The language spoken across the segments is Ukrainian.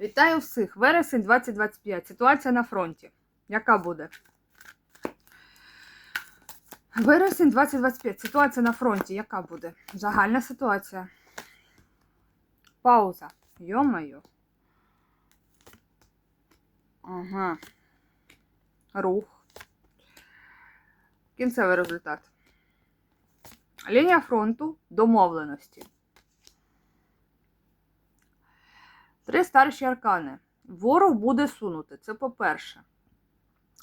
Вітаю всіх! Вересень 2025. Ситуація на фронті. Яка буде? Вересень 2025. Ситуація на фронті. Яка буде? Загальна ситуація. Пауза. Йо-моє. Ага. Рух. Кінцевий результат. Лінія фронту домовленості. Три старші аркани. Ворог буде сунути. Це по-перше.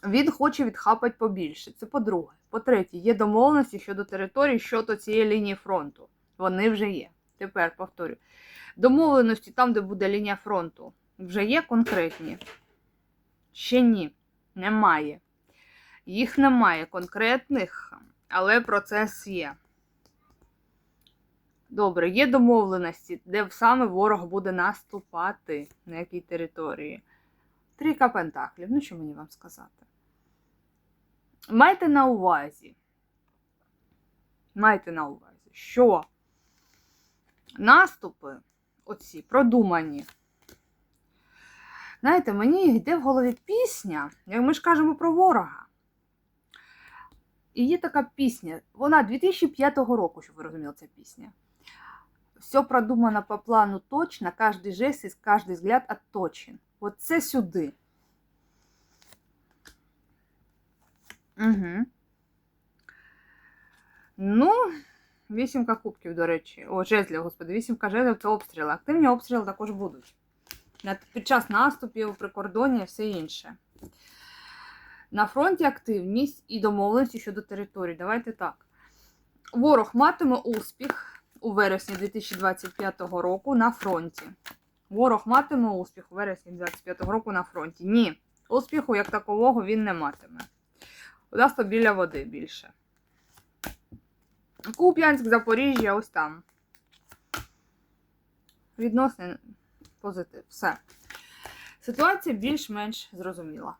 Він хоче відхапати побільше. Це по-друге. По-третє, є домовленості щодо території щодо цієї лінії фронту. Вони вже є. Тепер повторю. Домовленості там, де буде лінія фронту, вже є конкретні. Ще ні. Немає. Їх немає конкретних, але процес є. Добре, є домовленості, де саме ворог буде наступати, на якій території. Трійка пентаклів. Ну, що мені вам сказати? Майте на увазі. Майте на увазі, що наступи, оці продумані. Знаєте, мені йде в голові пісня, як ми ж кажемо про ворога. І є така пісня, вона 2005 року, щоб ви розуміли, ця пісня. Все продумано по плану точно, каждый жест и каждый взгляд отточен. Вот це сюди. Угу. Ну, вісімка кубків, до речі. О, жезлів, господи, вісімка жезлів це обстріли. Активні обстріли також будуть. Під час наступів, прикордоння і все інше. На фронті активність і домовленості щодо території. Давайте так. Ворог матиме успіх у вересні 2025 року на фронті. Ворог матиме успіх у вересні 2025 року на фронті. Ні, успіху як такового він не матиме. У нас то біля води більше. Куп'янськ, Запоріжжя, ось там. Відносний позитив. Все. Ситуація більш-менш зрозуміла.